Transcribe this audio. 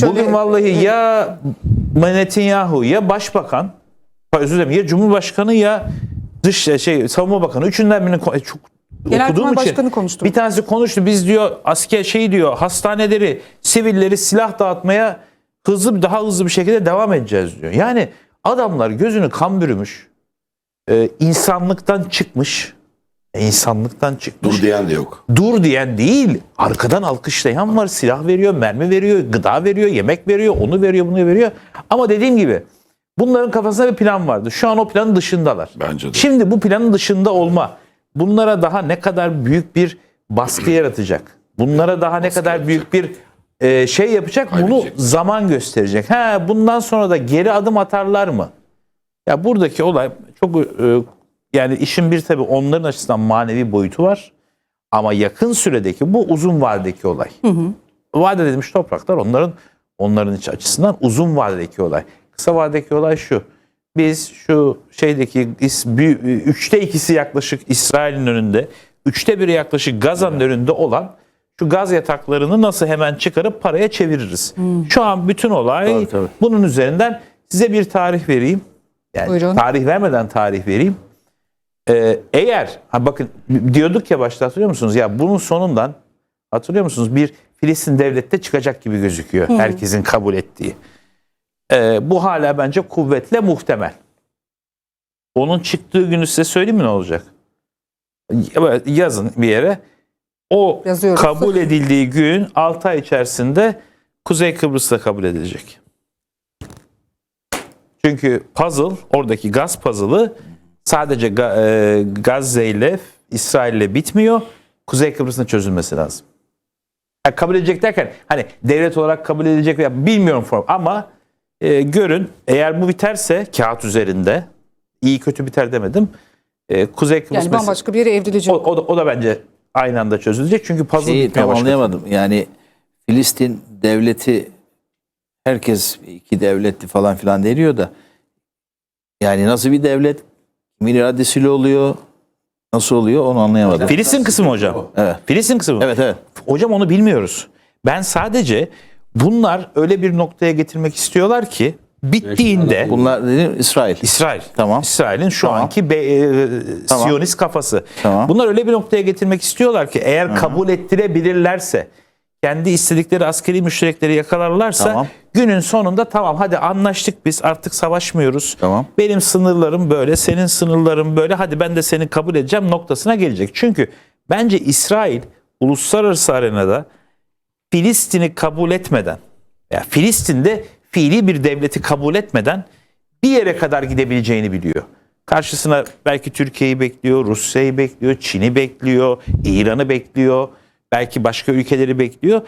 şöyle Bugün vallahi ya Netanyahu ya başbakan, özür dilerim ya cumhurbaşkanı ya dış şey savunma bakanı üçünden birini ko- çok Genelkurmay okuduğum için Başkanı konuştu. Bir tanesi konuştu. Biz diyor asker şey diyor hastaneleri, sivilleri silah dağıtmaya hızlı daha hızlı bir şekilde devam edeceğiz diyor. Yani adamlar gözünü kan bürümüş. e, insanlıktan çıkmış. E, insanlıktan çıkmış Dur diyen de yok. dur diyen değil, arkadan alkışlayan var, silah veriyor, mermi veriyor, gıda veriyor, yemek veriyor, onu veriyor, bunu veriyor. Ama dediğim gibi bunların kafasında bir plan vardı. Şu an o planın dışındalar. Bence de. Şimdi bu planın dışında olma bunlara daha ne kadar büyük bir baskı yaratacak? Bunlara daha ne kadar büyük bir e, şey yapacak? Bunu Kaybedecek. zaman gösterecek. Ha bundan sonra da geri adım atarlar mı? Ya buradaki olay çok e, yani işin bir tabii onların açısından manevi boyutu var. Ama yakın süredeki bu uzun vadedeki olay. Vaat edilmiş topraklar onların onların iç açısından uzun vadedeki olay. Kısa vadedeki olay şu. Biz şu şeydeki üçte ikisi yaklaşık İsrail'in önünde, üçte biri yaklaşık Gaza'nın önünde olan şu gaz yataklarını nasıl hemen çıkarıp paraya çeviririz. Şu an bütün olay Tabii, tabii. bunun üzerinden size bir tarih vereyim. Yani Buyurun. tarih vermeden tarih vereyim. Ee, eğer ha bakın diyorduk ya başta hatırlıyor musunuz? Ya bunun sonundan hatırlıyor musunuz? Bir Filistin devlette çıkacak gibi gözüküyor. Herkesin kabul ettiği. Ee, bu hala bence kuvvetle muhtemel. Onun çıktığı günü size söyleyeyim mi ne olacak? Ya- Yazın bir yere. O Yazıyorum. kabul edildiği gün 6 ay içerisinde Kuzey Kıbrıs'ta kabul edilecek. Çünkü puzzle, oradaki gaz puzzle'ı sadece e, Gazze ile İsrail ile bitmiyor. Kuzey Kıbrıs'ın çözülmesi lazım. Ha, kabul edecek derken hani devlet olarak kabul edilecek veya bilmiyorum form ama e, görün eğer bu biterse kağıt üzerinde iyi kötü biter demedim. E, Kuzey Kıbrıs Yani bambaşka bir yere evrilecek. o, o, da, o da bence aynı anda çözülecek. Çünkü puzzle Şeyi bitmeye tam başladı. anlayamadım. Yani Filistin devleti herkes iki devletli falan filan deniyor da yani nasıl bir devlet? Kimin iradesiyle oluyor? Nasıl oluyor onu anlayamadım. Filistin kısmı hocam. Evet. Filistin kısmı. Evet evet. Hocam onu bilmiyoruz. Ben sadece bunlar öyle bir noktaya getirmek istiyorlar ki bittiğinde Bunlar dedim İsrail. İsrail. Tamam. İsrail'in şu Tamam. anki be- e, Tamam. Siyonist kafası. Tamam. Bunlar öyle bir noktaya getirmek istiyorlar ki eğer kabul ettirebilirlerse kendi istedikleri askeri müşterekleri yakalarlarsa Tamam. günün sonunda tamam hadi anlaştık biz artık savaşmıyoruz. Tamam. Benim sınırlarım böyle, senin sınırların böyle. Hadi ben de seni kabul edeceğim noktasına gelecek. Çünkü bence İsrail uluslararası arenada Filistin'i kabul etmeden ya Filistin'de fiili bir devleti kabul etmeden bir yere kadar gidebileceğini biliyor. Karşısına belki Türkiye'yi bekliyor, Rusya'yı bekliyor, Çin'i bekliyor, İran'ı bekliyor, belki başka ülkeleri bekliyor.